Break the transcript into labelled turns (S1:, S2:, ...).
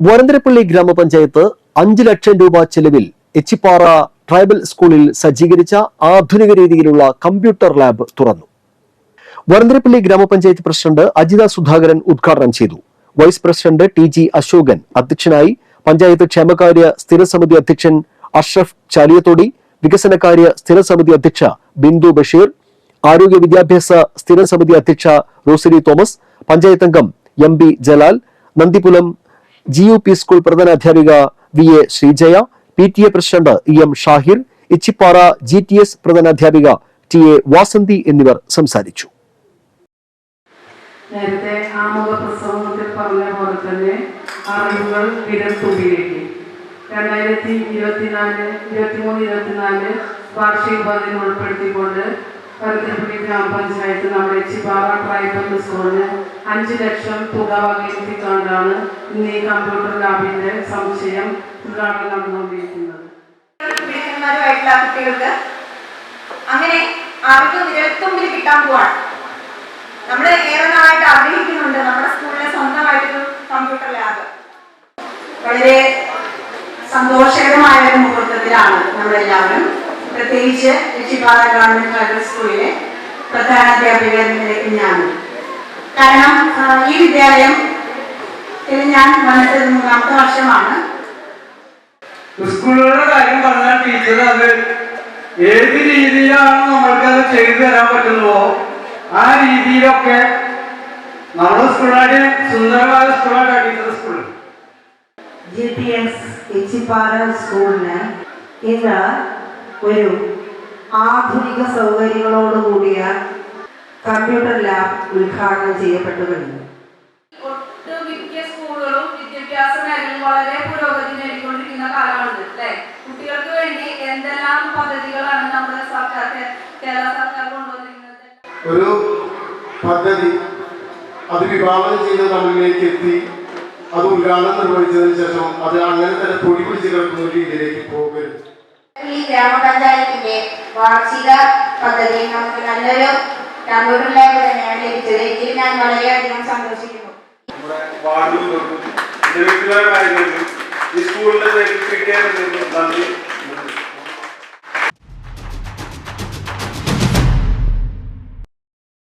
S1: വരന്തരപ്പള്ളി ഗ്രാമപഞ്ചായത്ത് അഞ്ചു ലക്ഷം രൂപ ചെലവിൽ എച്ചിപ്പാറ ട്രൈബൽ സ്കൂളിൽ സജ്ജീകരിച്ച ആധുനിക രീതിയിലുള്ള കമ്പ്യൂട്ടർ ലാബ് തുറന്നു. വരന്തരപ്പള്ളി ഗ്രാമപഞ്ചായത്ത് പ്രസിഡന്റ് അജിത സുധാകരൻ ഉദ്ഘാടനം ചെയ്തു. Vice president T G Ashokan അധ്യക്ഷനായി പഞ്ചായത്ത് ക്ഷേമകാര്യ സ്ഥിരസമിതി അധ്യക്ഷൻ അഷ്റഫ് ചാലിയത്തോടി വികസനകാര്യ സ്ഥിരസമിതി അധ്യക്ഷ ബിന്ദു ബഷീർ ആരോഗ്യ വിദ്യാഭ്യാസ സ്ഥിരസമിതി അധ്യക്ഷ റോസരി തോമസ് പഞ്ചായത്ത് അംഗം M B Jalal Nandipulam G U P school പ്രധാന അധ്യാപിക V A Sreejaya P T A president E M Shahir Ichippara G T S പ്രധാന അധ്യാപിക ടി എ വാസന്തി എന്നിവർ സംസാരിച്ചു.
S2: നേരത്തെ ആമുഖ പ്രസംഗത്തിൽ പറഞ്ഞ പോലെ തന്നെ അറിവുകൾ വിരൽത്തുമ്പിലേക്ക്. രണ്ടായിരത്തി ഇരുപത്തിനാല് ഇരുപത്തിമൂന്ന് ഇരുപത്തിനാല് വാർഷിക പദ്ധതി ഉൾപ്പെടുത്തിക്കൊണ്ട് പരുത്തിപ്പള്ളി ഗ്രാമപഞ്ചായത്ത് നമ്മുടെ ചിപ്പാറ ട്രൈബൽ സ്കൂളിന് അഞ്ച് ലക്ഷം തുക വകയിരുത്തിക്കൊണ്ടാണ് ഇന്ന് ഈ കമ്പ്യൂട്ടർ ലാബിന്റെ സംശയം ഉദ്ഘാടനം നടന്നുകൊണ്ടിരിക്കുന്നത്.
S3: പുരുഷന്മാരുമായിട്ടുള്ള കുട്ടികൾക്ക് അങ്ങനെ അറിവ് വിരൽത്തുമ്പിൽ കിട്ടാൻ പോവാണ്. നമ്മൾ ഏറെ നാളായിട്ട് ആഗ്രഹിക്കുന്നുണ്ട് നമ്മുടെ സ്കൂളിലെ സ്വന്തമായിട്ടൊരു കമ്പ്യൂട്ടർ ലാബ്. വളരെ സന്തോഷകരമായ ഒരു മുഹൂർത്തത്തിലാണ് നമ്മളെല്ലാവരും പ്രത്യേകിച്ച് എച്ചിപ്പാറ ഗവൺമെന്റ് ട്രൈബൽ സ്കൂളിലെ പ്രധാനാധ്യാപിക എന്ന നിലയ്ക്ക് ഞാൻ. കാരണം ഈ വിദ്യാലയം ഞാൻ വന്നിട്ട് മൂന്നാമത്തെ വർഷമാണ്.
S4: സ്കൂളുകളുടെ കാര്യം പറഞ്ഞാൽ ടീച്ചർ അത് ഏത് രീതിയിലാണ് നമ്മൾക്ക് അത് ചെയ്തു തരാൻ പറ്റുന്നുവോ ആ രീതിയിലൊക്കെ നമ്മുടെ സ്കൂളായിട്ട് സുന്ദരമായ സ്കൂളായിട്ട് teacher school
S5: G P S Echippara സ്കൂളിന് ഇന്ന് ഒരു ആധുനിക സൗകര്യങ്ങളോടുകൂടിയ കമ്പ്യൂട്ടർ ലാബ് ഉദ്ഘാടനം ചെയ്യപ്പെട്ടു കഴിഞ്ഞു
S6: ഒട്ടുമിക്ക സ്കൂളുകളും വിദ്യാഭ്യാസ മേഖലയിൽ വളരെ പുരോഗതി നേടിക്കൊണ്ടിരിക്കുന്ന കാലമാണ് അല്ലെ? കുട്ടികൾക്ക് വേണ്ടി എന്തെല്ലാം പദ്ധതികളാണ് നമ്മുടെ സർക്കാർ കേരള സർക്കാർ കൊണ്ടുവന്നിരിക്കുന്നത്?
S7: ഒരു പദ്ധതി അത് വിഭാവനം ചെയ്ത് നമ്മളിലേക്ക് എത്തി അത് ഉദ്ഘാടനം നിർവഹിച്ചതിന് ശേഷം അത് അങ്ങനെ തന്നെ പൊടി പിടിച്ച് കിടക്കുന്ന ഒരു രീതിയിലേക്ക് പോകരുത്
S3: ഈ ഗ്രാമപഞ്ചായത്തിന്റെ വാർഷിക പദ്ധതി നമുക്ക് നല്ലൊരു കമ്പ്യൂട്ടർ ലാബ് തന്നെയാണ് ലഭിച്ചത്. ഇതിൽ ഞാൻ വളരെയധികം സന്തോഷിക്കുന്നു.
S4: വാർഡുകൾക്കും ജനകീയ കാര്യങ്ങളിലും ഈ സ്കൂളിന്റെ നന്ദി.